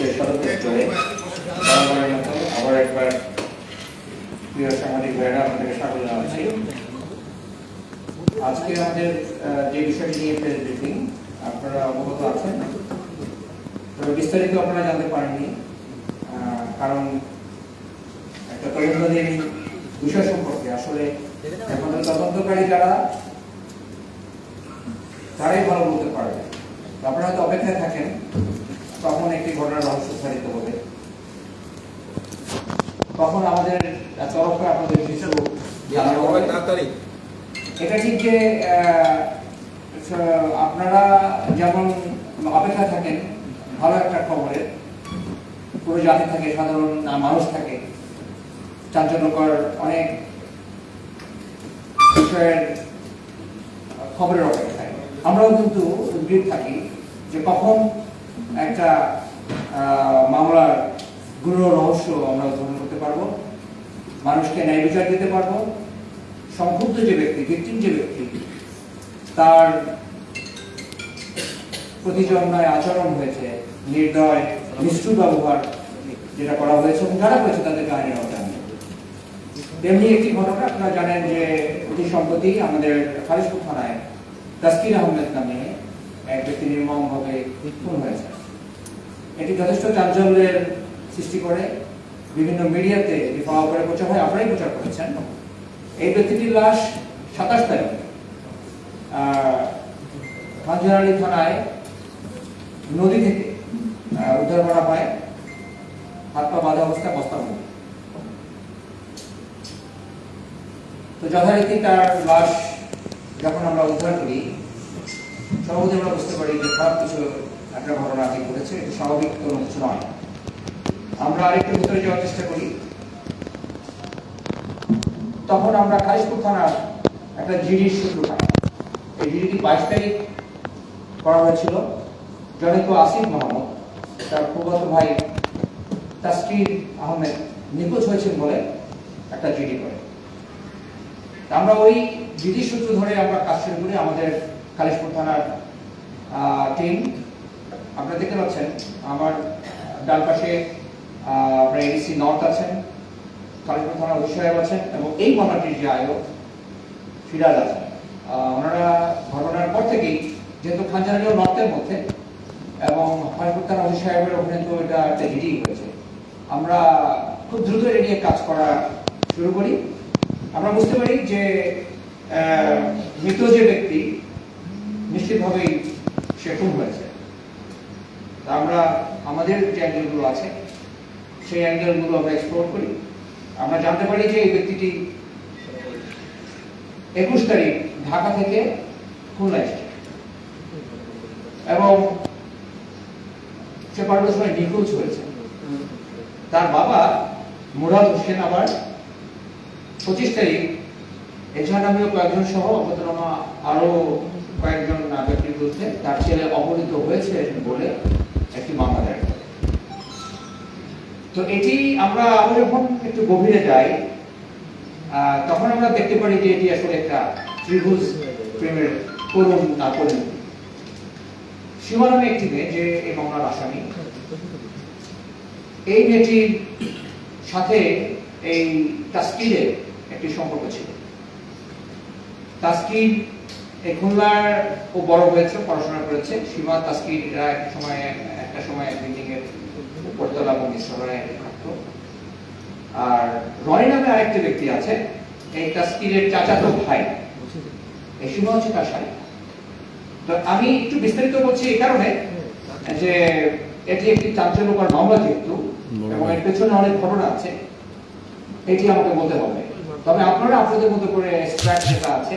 বিশ্বের আছেন। তবে বিস্তারিত আপনারা জানতে পারেননি কারণ একটা তদন্তাধীন বিষয় সম্পর্কে আসলে আমাদের তদন্তকারী যারা, তারাই ভালো বলতে পারবে। আপনারা হয়তো অপেক্ষায় থাকেন তখন একটি ঘটনার রহস্য সারিত হবে। তখন আমাদের তরফে আপনাদের। তাড়াতাড়ি। এটা ঠিক যে আপনারা যেমন অপেক্ষা থাকেন ভালো একটা খবরের পুরো জাতি থাকে সাধারণ মানুষ থাকে চাঞ্চল্যকর অনেক বিষয়ের খবরের অপেক্ষায়। আমরাও কিন্তু উদ্গ্রীব থাকি যে কখন একটা মামলার গুরু রহস্য আমরা উদ্ঘাটন করতে পারব, মানুষকে ন্যায় বিচার দিতে পারব, সংক্ষুব্ধ যে ব্যক্তি ভিকটিম যে ব্যক্তি, তার প্রতি অন্যায় আচরণ হয়েছে, নির্দয়, নিষ্ঠুর ব্যবহার যেটা করা হয়েছে এবং যারা করেছে তাদের কাহিনী জানবে তেমনি একটি ঘটনা আপনারা জানেন যে অতি সম্প্রতি আমাদের খালিশপুর থানায় তাসকির আহমেদ নামে এক ব্যক্তি নির্মমভাবে খুন হয়েছে। এটি যথেষ্ট চাঞ্চল্যের সৃষ্টি করে। বিভিন্ন মিডিয়াতে এটি পাওয়া করে প্রচার হয়, আপনারাই প্রচার করেছেন। এই ব্যক্তিটির লাশ সাতাশ তারিখ খানজানালি থানায় নদী থেকে উদ্ধার করা হয়। হাত পা বাঁধা অবস্থায় মধ্যে তো যথারীতি তার লাশ যখন আমরা উদ্ধার করি সভাপতি আমরা বুঝতে পারি যে খারাপ কিছু একটা ঘটনা আগে ঘটেছে এটা স্বাভাবিক কোনো কিছু নয়। আমরা আরেকটু ভিতরে যাওয়ার চেষ্টা করি। তখন আমরা খালিশপুর থানার একটা জিডির সূত্র পাই। এই জিডিটি বাইশ তারিখ করা হয়েছিল। জনৈক আসিফ মোহাম্মদ, তার ফুফাতো ভাই তাসকির আহমেদ নিখোঁজ হয়েছেন বলে একটা জিডি করে। আমরা ওই জিডি সূত্র ধরে আমরা কাজ শুরু করি আমাদের খালিশপুর থানার টিম আপনারা দেখতে পাচ্ছেন, আমার ডান পাশে এডিসি নর্থ আছেন, কালীপুর থানা ওসি আছেন এবং এই ঘটনাটির যে আয়োগ, ফিরাজ আছেন। ওনারা ঘটনার পর থেকেই যেহেতু খানজানালিও নর্থের মধ্যে এবং কালীপুর থানা ওসি সাহেবের ওখানে তো এটা একটা হিটিং হয়েছে, আমরা খুব দ্রুত এটা নিয়ে কাজ করা শুরু করি। আমরা বুঝতে পারি যে মৃত যে ব্যক্তি, নিশ্চিতভাবেই সে খুন হয়েছে। আমরা, আমাদের যে অ্যাঙ্গেলগুলো আছে, সেই অ্যাঙ্গেলগুলো আমরা এক্সপ্লোর করি। আমরা জানতে পারি যে এই ব্যক্তিটি একুশ তারিখ ঢাকা থেকে খুলনা এসেছে। এবং সে পারভেজ ভাই নিখোঁজ হয়েছে। তার বাবা মুরাদ হোসেন আবার পঁচিশ তারিখ এছাড়া আমিও কয়েকজন সহ অজ্ঞাতনামা আরও কয়েকজন ব্যক্তির বিরুদ্ধে তার ছেলে অপহৃত হয়েছে বলে তো এটি আমরা আরও যখন একটু গভীরে যাই। তখন আমরা দেখতে পারি যে এটি আসলে একটা ত্রিভুজ প্রেমের করুণ না পরিণতি সীমা নামে একটি মেয়ে যে এই মামলার আসামি। এই মেয়েটির সাথে এই তাস্কিরের একটি সম্পর্ক ছিল। তাস্কির এই খুলনার ও বড় হয়েছে, পড়াশোনা করেছে। সীমা তাস্কিররা এক সময়, একটা সময় বিল্ডিং এর উপরতলা এবং থাকতো আর রনি নামে আরেকটি ব্যক্তি আছে এই তাস্কিরের চাচাতো ভাই। এই সীমা হচ্ছে তার শাড়ি। তো আমি একটু বিস্তারিত বলছি এই কারণে যে এটি একটি চাঞ্চল্যকর মামলা যেহেতু এবং এর পেছনে অনেক ঘটনা আছে এটি আমাকে বলতে হবে। তবে আপনারা আপনাদের মতো করে স্ক্র্যাচ যেটা আছে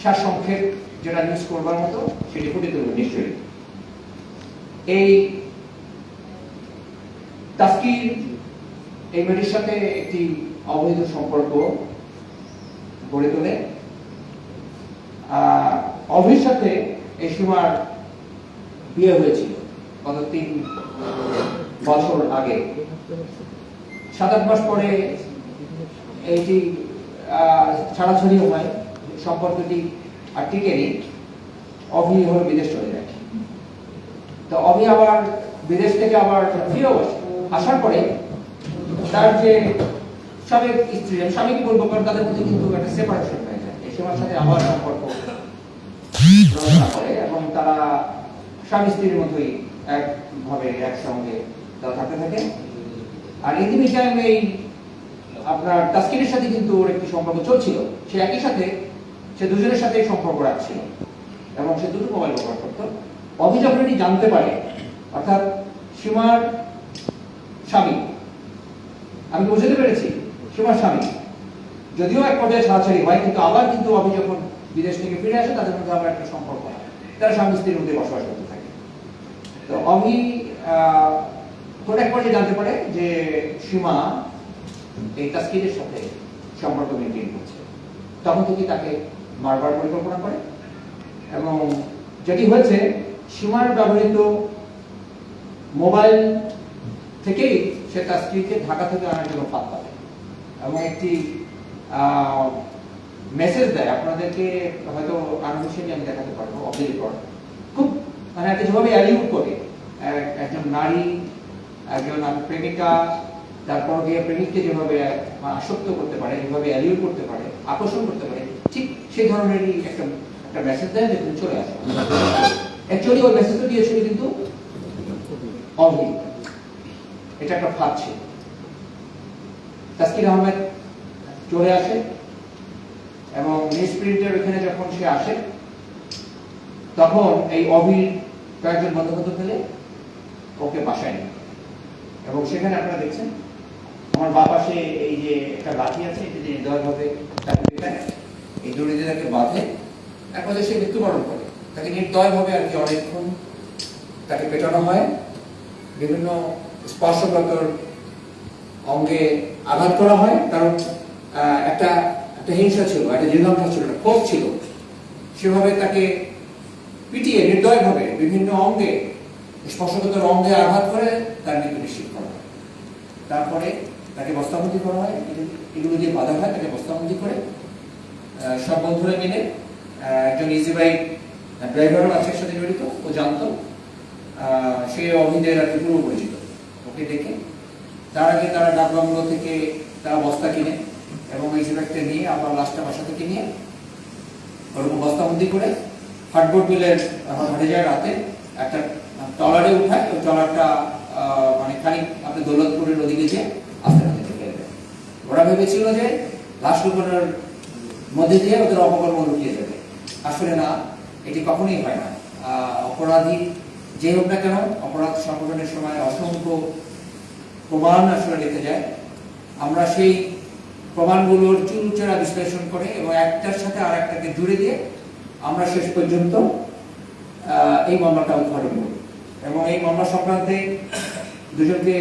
সার সংক্ষেপ যেটা নিউজ করবার মতো সেটি ফুটে তুলবে নিশ্চয়ই। এই তাস্কির সাথে একটি অবৈধ সম্পর্ক গড়ে তোলে। অভির সাথে এই বিয়ে হয়েছিল গত তিন বছর আগে। সাত আট মাস পরে এইটি ছাড়াছাড়ি হয়, সম্পর্কটি আর টিকেনি অভি হলো বিদেশ চলে যায়। তো অভি আবার বিদেশ থেকে আবার ফিরেও আসে। আসার পরে তার যে সাবেক স্ত্রী, আমি স্বামী কি বলব, কারণ তাদের মধ্যে কিন্তু একটা সেপারেশন হয়ে যায়। এই সাথে আবার সম্পর্ক এবং তারা স্বামী স্ত্রীর মতোই একভাবে, একসঙ্গে তারা থাকতে থাকে। আর ইতিমি সাহেব এই আপনার তাস্কিনের সাথে কিন্তু ওর একটি সম্পর্ক চলছিল। সে একই সাথে, সে দুজনের সাথে সম্পর্ক রাখছিল এবং সে দুটো মোবাইল ব্যবহার করত। অভি যখন এটি জানতে পারে অর্থাৎ সীমার স্বামী। আমি বুঝতে পেরেছি? সীমার স্বামী। যদিও এক পর্যায়ে ছাড়াছাড়ি হয় কিন্তু আবার কিন্তু আমি যখন বিদেশ থেকে ফিরে আসে তাদের মধ্যে আবার একটা সম্পর্ক হয়। তারা স্বামী স্ত্রীর মধ্যে বসবাস করতে থাকে। তো আহ, কোন এক পর্যায়ে জানতে পারে যে সীমা এই তাস্কিরের সাথে সম্পর্ক মেনটেন করছে। তখন থেকে তাকে মারবার পরিকল্পনা করে। এবং যেটি হয়েছে সীমার ব্যবহৃত মোবাইল থেকেই সে তার স্ত্রীকে ঢাকা থেকে আনার জন্য ফাঁদ পাবে। এবং একটি মেসেজ দেয়। আপনাদেরকে হয়তো আনভিশনই আমি দেখাতে পারব রেকর্ড খুব মানে একটা যেভাবে অ্যালিউট করে একজন নারী, একজন প্রেমিকা, তারপর গিয়ে প্রেমিককে যেভাবে আসক্ত করতে পারে, যেভাবে অ্যালিউট করতে পারে, আকর্ষণ করতে পারে, ঠিক সেই ধরনেরই একটা একটা মেসেজ দেয় যে তুমি চলে আসো। অ্যাকচুয়ালি ওই মেসেজটা দিয়েছিল কিন্তু অভি এটা একটা ফাঁদ ছিল। তাসকির আহমেদ চলে আসে এবং নিউজ প্রিন্টের ওখানে যখন সে আসে, তখন এই অভির কয়েকজন বন্ধুবান্ধব ফেলে ওকে বাসায় নেয় এবং সেখানে আপনারা দেখছেন, আমার বাবা সে এই যে একটা লাঠি আছে, এটা দিয়ে নির্দয়ভাবে তাকে এই দড়ি বাঁধে একমাত্র সে মৃত্যুবরণ করে। তাকে নির্দয়ভাবে আর কি অনেকক্ষণ তাকে পেটানো হয়। বিভিন্ন স্পর্শকাতর অঙ্গে আঘাত করা হয়। কারণ একটা একটা হিংসা ছিল, একটা জিজ্ঞাসা ছিল, একটা ক্ষোভ ছিল। সেভাবে তাকে পিটিয়ে নির্দয়ভাবে বিভিন্ন অঙ্গে, স্পর্শকাতর অঙ্গে আঘাত করে তার মৃত্যু নিশ্চিত করা হয়। তারপরে তাকে বস্তাবন্দি করা হয়। এগুলো- দিয়ে বাধা হয়, তাকে বস্তাবন্দি করে। সব বন্ধুরা মিলে একজন ইজি বাইক ড্রাইভারও আছে সাথে জড়িত, ও জানতো। সে অভিদের আর কি পূর্ব পরিচিত দেখে তার আগে তারা ডাকবাংলো থেকে তারা বস্তা কিনে এবং এই ব্যাগটা নিয়ে আবার লাস্টটা বাসা থেকে নিয়ে ওরকম বস্তাবন্দি করে হাটবোর্ড মিলের হাটে যায় রাতে। একটা ট্রলারে উঠায়, ওই ট্রলারটা মানে খানিক আপনি দৌলতপুরের ওদিকে যে আস্তে ফেলে দেয়। ওরা ভেবেছিল যে লাশ লুকানোর মধ্যে দিয়ে ওদের অপকর্ম লুকিয়ে যাবে আসলে না, এটি কখনোই হয় না। অপরাধী যে হোক না কেন, অপরাধ সংগঠনের সময় অসংখ্য প্রমাণ আসলে রেখে যায়। আমরা সেই প্রমাণগুলোর চুলচেরা বিশ্লেষণ করে এবং একটার সাথে আর একটাকে জুড়ে দিয়ে আমরা শেষ পর্যন্ত এই মামলাটা উদ্ঘাটন করি এবং এই মামলা সংক্রান্তে দুজনকে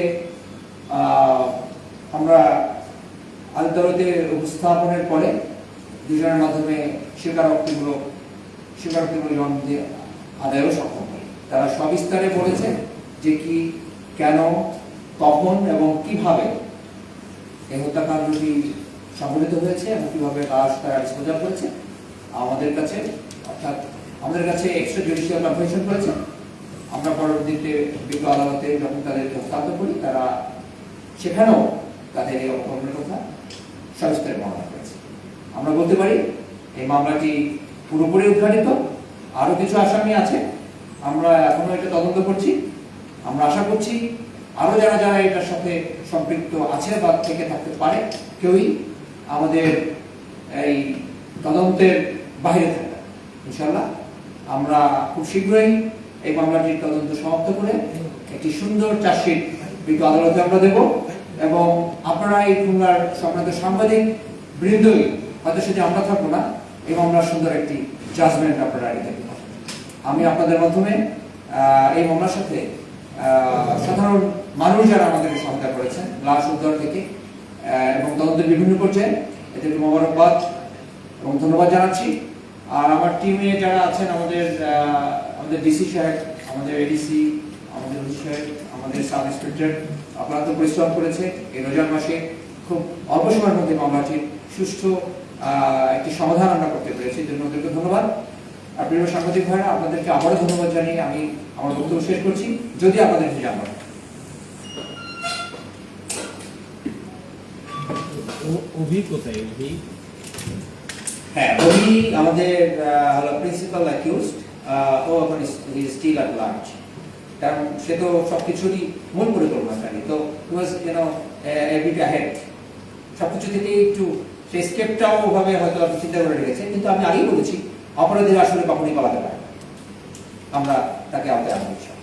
আমরা আদালতে উপস্থাপনের পরে দুজনের মাধ্যমে স্বীকারোক্তিমূলক স্বীকারোক্তিমূলক আদায়ও সক্ষম। তারা সবিস্তারে বলেছে যে কি, কেন, কখন এবং কীভাবে এই হত্যাকাণ্ডটি সংঘটিত হয়েছে এবং কীভাবে লাশ তারা ডিসপোজাল করেছে, আমাদের কাছে, অর্থাৎ আমাদের কাছে এক্সট্রা জুডিশিয়াল কনফারেশন করেছে আমরা পরবর্তীতে বিজ্ঞ আদালতে যখন তাদেরকে হস্তান্তর করি, তারা সেখানেও তাদের এই অপকর্মের কথা সবিস্তারে বর্ণনা করেছে। আমরা বলতে পারি, এই মামলাটি পুরোপুরি উদ্ঘাটিত আরও কিছু আসামি আছে। আমরা এখনও এটা তদন্ত করছি আমরা আশা করছি আরও যারা যারা এটার সাথে সম্পৃক্ত আছে বা থেকে থাকতে পারে, কেউই আমাদের এই তদন্তের বাইরে থাকবে ইনশাল্লাহ আমরা খুব শীঘ্রই এই মামলাটির তদন্ত সমাপ্ত করে একটি সুন্দর চার্জশিট বিজ্ঞ আদালতে আমরা দেব এবং আপনারা এই খুলনার সংক্রান্ত সাংবাদিক বৃন্দই, হয়তো সেটা আমরা থাকব না এবং আমরা সুন্দর একটি জাজমেন্ট আপনারা পাবেন। আমি আপনাদের মাধ্যমে এই মামলার সাথে সাধারণ মানুষ যারা আমাদেরকে সহায়তা করেছেন, লাশ উদ্ধার থেকে এবং তদন্তের বিভিন্ন পর্যায়ে এদেরকে মোবারকবাদ এবং ধন্যবাদ জানাচ্ছি। আর আমার টিমে যারা আছেন, আমাদের আমাদের ডিসি সাহেব, আমাদের এডিসি আমাদের সাহেব, আমাদের সাব ইন্সপেক্টর, আপনারা তো পরিশ্রম করেছে এই রোজার মাসে খুব অল্প সময়ের মধ্যে মামলাটির সুষ্ঠু একটি সমাধান আমরা করতে পেরেছি। এই জন্য ওদেরকে ধন্যবাদ। প্রিয় সাংবাদিক ভাইরা আপনাদেরকে আবারও ধন্যবাদ জানিয়ে আমি আমার বক্তব্য শেষ করছি। যদি আপনাদের। অভিক কোথায় অভিক হ্যাঁ উনি আমাদের হলো প্রিন্সিপাল অ্যাকিউজ ও এখন স্টিল অ্যাট লার্জ কারণ সে তো সব কিছুরই মূল পরিকল্পনাকারী। তো ওয়াজ ইউন এভিট অ্যাহেড সব কিছু থেকে একটু সে স্কেপটাও ওভাবে হয়তো আপনি চিন্তা করে রেখেছে। কিন্তু আমি আগেই বলেছি অপরাধীরা আসলে কখনই পালাতে পারে আমরা তাকে আওতায় আনব ইনশাআল্লাহ।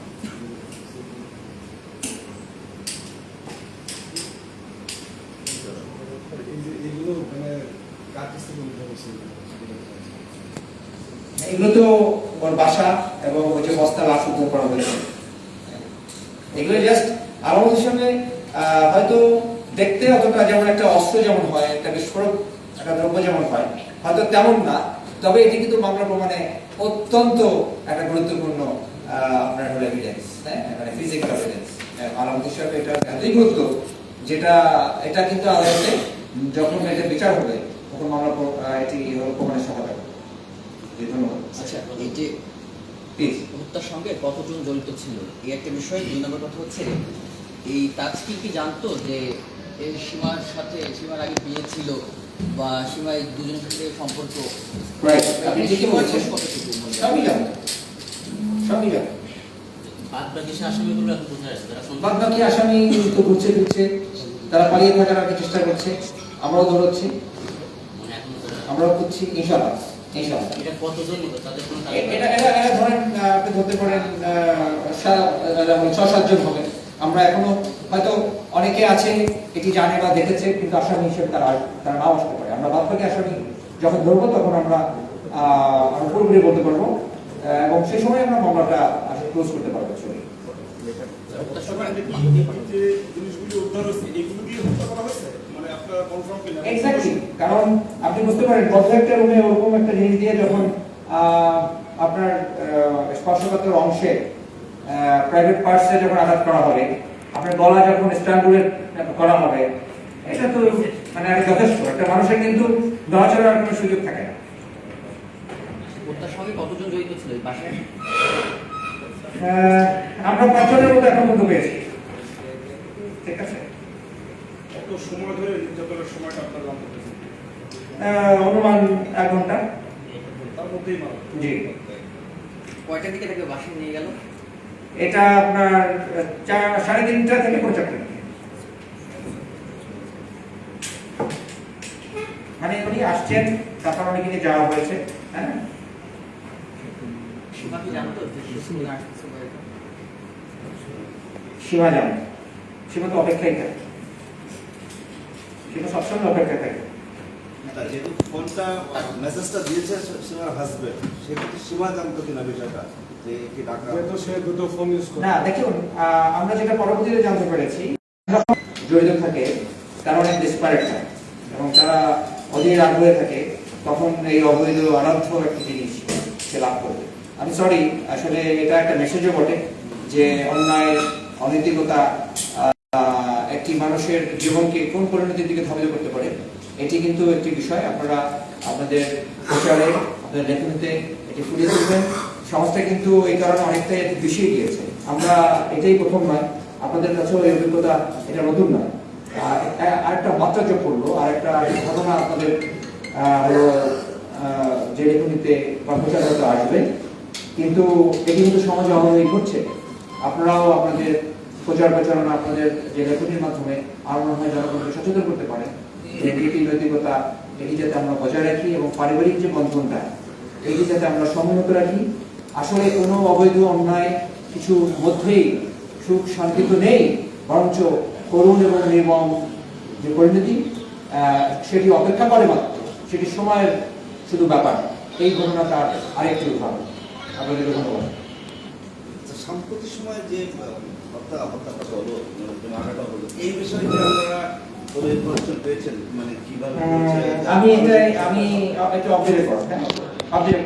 এগুলো তো ওর বাসা এবং ওই যে বস্তা লাশ উদ্ধার করা হয়েছে। এগুলো জাস্ট আলামতের সঙ্গে হয়তো দেখতে অতটা যেমন একটা অস্ত্র যেমন হয় একটা বিস্ফোরক একটা দ্রব্য যেমন হয়, হয়তো তেমন না। তবে এটি কিন্তু মামলা প্রমাণে অত্যন্ত একটা গুরুত্বপূর্ণ আপনার হলো এভিডেন্স হ্যাঁ মানে ফিজিক্যাল এভিডেন্স আলামত হিসাবে এটা এতই গুরুত্ব যেটা এটা কিন্তু আদালতে যখন এটা বিচার হবে তখন মামলা এটি হলো প্রমাণের সহায়তা করবে ধন্যবাদ। আচ্ছা এই যে হত্যার সঙ্গে কতজন জড়িত ছিল? এই একটা বিষয় দুই নম্বর কথা হচ্ছে এই তাজকির কি জানতো যে এই সীমার সাথে সীমার আগে বিয়ে ছিল? বা সীমা এই দুজনের সাথে সম্পর্ক। রাইট আপনি ঠিকই বলছেন? মনে? সবই জানেন সবই জানেন বাদ বাকি তারা বাদ বাকি আসামি তো ঘুরছে ফিরছে। তারা পালিয়ে থাকার আর চেষ্টা করছে। আমরাও মানে? আমরাও ইনশাল্লাহ ধরেন আপনি ধরতে পারেন আহ, যেমন ছ সাতজন হবে। আমরা এখনও হয়তো অনেকে আছে এটি জানে বা দেখেছে, কিন্তু আসামি হিসেবে তারা তারা নাও আসতে পারে আমরা বাদ বাকি আসামি যখন ধরবো তখন আমরা পুরোপুরি বলতে পারব এবং সেই সময় আমরা মামলাটা ক্লোজ করতে পারব? এক্স্যাক্টলি কারণ আপনি বুঝতে পারেন ওরকম একটা দিয়ে যখন আপনার স্পর্শকাতর অংশে প্রাইভেট পার্টসে যখন আঘাত করা হবে আপনার গলা যখন স্ট্রাঙ্গুলেট করা হবে এটা তো মানে একটা যথেষ্ট। একটা মানুষের কিন্তু নড়াচড়ার কোনো সুযোগ থাকে না। হত্যার সঙ্গে কতজন জড়িত ছিল এই বাসায় আমরা পাঁচজনের মতো এখন পর্যন্ত পেয়েছি। ঠিক আছে? কত সময় ধরে নির্যাতনের সময়টা আপনারা অনুমান এক ঘণ্টা। তার মধ্যেই জি। কয়টার দিকে তাকে বাসায় নিয়ে গেল? এটা আপনার সাড়ে তিনটা থেকে চারটা। মানে উনি আসছেন, তারপর অনেক যাওয়া হয়েছে হ্যাঁ? সীমা জানে সীমা তো অপেক্ষায় থাকে। সীমা সবসময় অপেক্ষায় থাকে। যেহেতু ফোনটা মেসেজটা দিয়েছে সীমার হাজবেন্ড সেক্ষেত্রে সীমা জানতো কিনা বিষয়টা যে কি হয়তো সে দুটো ফোন ইউজ করে না দেখুন আমরা যেটা পরবর্তীতে জানতে পেরেছি জড়িত থাকে তারা অনেক ডিসপারেট থাকে এবং তারা অধীর আগ্রহে থাকে তখন এই অবৈধ অনার্থ একটা জিনিস সে লাভ করবে। আমি সরি আসলে এটা একটা মেসেজও বটে যে অন্যায় অনৈতিকতা আহ, একটি মানুষের জীবনকে কোন পরিণতির দিকে ধাবিত করতে পারে? এটি কিন্তু একটি বিষয়, আপনারা আপনাদের প্রচারে, আপনাদের লেখনীতে এটি ফুটিয়ে তুলবেন। সমাজটা কিন্তু এই কারণে অনেকটাই বিষয় গিয়েছে। আমরা এটাই প্রথম নয়, আপনাদের কাছেও এই অভিজ্ঞতা এটা নতুন নয়। আর এ- আরেকটা মাত্রা যোগ করল আর একটা ঘটনা আপনাদের যে লেখনীতে বা প্রচারতা আসবে। কিন্তু এটি কিন্তু সমাজে অবনতি ঘটছে। আপনারাও আপনাদের প্রচার প্রচারণা আপনাদের যে লেখনীর মাধ্যমে আরও মনে হয় জনগণকে সচেতন করতে পারে যে নৈতিকতা এটি যাতে আমরা বজায় রাখি এবং পারিবারিক যে বন্ধনটা এটি যাতে আমরা সমুন্নত রাখি। আসলে কোনো অবৈধ অন্যায় কিছু মধ্যেই সুখ শান্তি তো নেই বরঞ্চ করুণ এবং নির্মম যে পরিণতি সেটি অপেক্ষা করে মাত্র সেটি সময়ের শুধু ব্যাপার। এই ঘটনাটা আরেকটি উদাহরণ। আপনাদেরকে ধন্যবাদ। আচ্ছা, সাম্প্রতিক সময়ে যে হত্যা হত্যাটা হলো মানে মারাটা হলো এই বিষয়ে আপনারা মানে? আহ, আমি এটাই আমি একটু অবজার্ভ করো হ্যাঁ? অবজার্ভ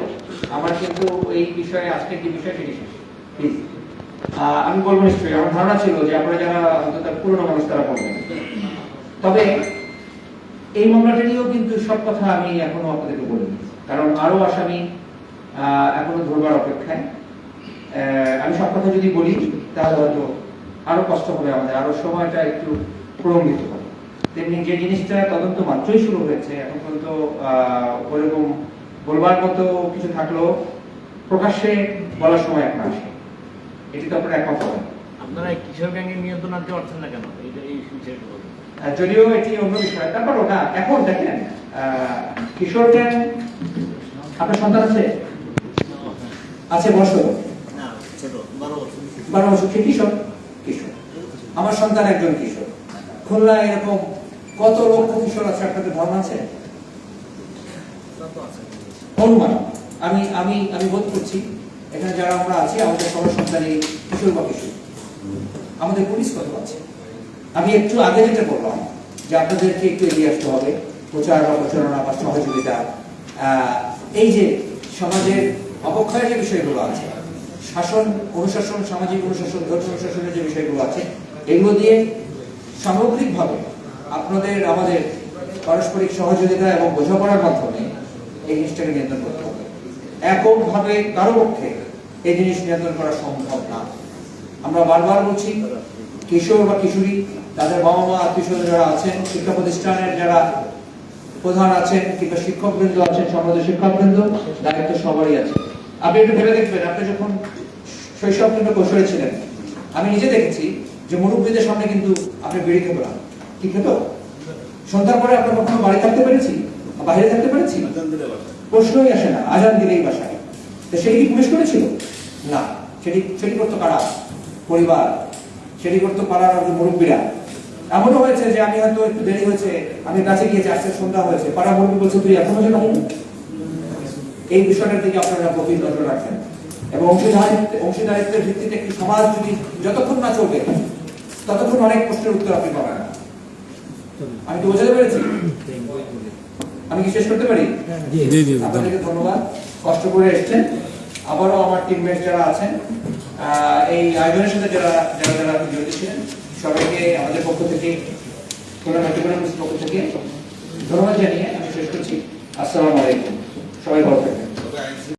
আমার কিন্তু এই বিষয়ে আজকে কি বিষয় সেটি প্লিজ আমি বলব নিশ্চয়ই আমার ধারণা ছিল যে আপনারা যারা অন্তত পুরনো মানুষ তারা বলবেন। তবে এই মামলাটা নিয়েও কিন্তু সব কথা আমি এখনও আপনাদেরকে বলিনি। কারণ আরও আসামি আহ, এখনও ধরবার অপেক্ষায়। আহ, আমি সব কথা যদি বলি তাহলে হয়তো আরও কষ্ট হবে আমাদের আরও সময়টা একটু প্রলম্বিত হবে। তেমনি যে জিনিসটা তদন্ত মাত্রই শুরু হয়েছে এখন পর্যন্ত ওরকম বলবার মতো কিছু থাকলেও প্রকাশ্যে বলার সময় এখন আসে এটি তো আপনারা একমত আপনারা কিশোর গ্যাংয়ের নিয়ন্ত্রণ আনতে পারছেন না কেন? এই বিষয়টা বলুন। যদিও এটি অন্য বিষয় তারপর ওটা এখন দেখেন কিশোর আপনার সন্তান আছে? আছে বারো বছর। বারো বছর সে কিশোর? কিশোর। আমার সন্তান একজন কিশোর। খুলনা এরকম কত লক্ষ কিশোর আছে আপনাদের ধারণা আছে? অনুমান আমি আমি আমি বোধ করছি এখানে যারা আমরা আছি, আমাদের সবার সন্তানই কিশোর বা কিশোর, আমাদের পুলিশ কত আছে? আমি একটু আগে যেটা বললাম যে আপনাদেরকে একটু এগিয়ে আসতে হবে, প্রচার বা প্রচারণা বা সহযোগিতা। এই যে সমাজের অবক্ষয়ের যে বিষয়গুলো আছে, শাসন, অনুশাসন, সামাজিক অনুশাসন ধর্ম অনুশাসনের যে বিষয়গুলো আছে, এগুলো দিয়ে সামগ্রিকভাবে আপনাদের আমাদের পারস্পরিক সহযোগিতা এবং বোঝাপড়ার মাধ্যমে এই জিনিসটাকে নিয়ন্ত্রণ করতে হবে। এককভাবে কারও পক্ষে এই জিনিস নিয়ন্ত্রণ করা সম্ভব না। আমরা বারবার বলছি, কিশোর বা কিশোরী, তাদের বাবা মা আত্মীয় যারা আছেন, শিক্ষা প্রতিষ্ঠানের যারা প্রধান আছেন কিংবা শিক্ষকবৃন্দ আছেন, সমাজের শিক্ষকবৃন্দ, দায়িত্ব সবারই আছে। আপনি একটু ভেবে দেখবেন, আপনি যখন শৈশব কিংবা কৈশোরে ছিলেন, আমি নিজে দেখেছি যে মুরব্বীদের সামনে কিন্তু আপনি বেরিয়ে খেতে না খেত? সন্ধ্যার পরে আমরা কখনো বাড়ি থাকতে পেরেছি? বাইরে থাকতে পেরেছি? প্রশ্নই আসে না, আজান দিলেই বাসায়। তো সেটি কি পুলিশ করেছিল? না, সেটি সেটি করতো কারা? পরিবার। সেটি করতো পাড়ার মুরব্বীরা। এমনও হয়েছে যে আমি হয়তো একটু দেরি হয়েছে, আমি কাছে গিয়েছি আসতে সন্ধ্যা হয়েছে পাড়া মুরব্বী বলছে, তুই এখনও যে এই বিষয়টার দিকে আপনারা গভীর নজর রাখেন। এবং অংশীদারিত্ব, অংশীদারিত্বের ভিত্তিতে একটি সমাজ যদি যতক্ষণ না চলবে, ততক্ষণ অনেক প্রশ্নের উত্তর আপনি পাবেন। আমি কি বোঝাতে পেরেছি? আমি কি শেষ করতে পারি? আপনাদেরকে ধন্যবাদ। কষ্ট করে এসেছেন। আবারও আমার টিমমেট যারা আছেন এই আয়োজনের সাথে যারা যারা যারা জড়িত ছিলেন সবাইকে আমাদের পক্ষ থেকে মেট্রোপলিটন পক্ষ থেকে ধন্যবাদ জানিয়ে আমি শেষ করছি। আসসালামু আলাইকুম। সবাই ভালো থাকবেন।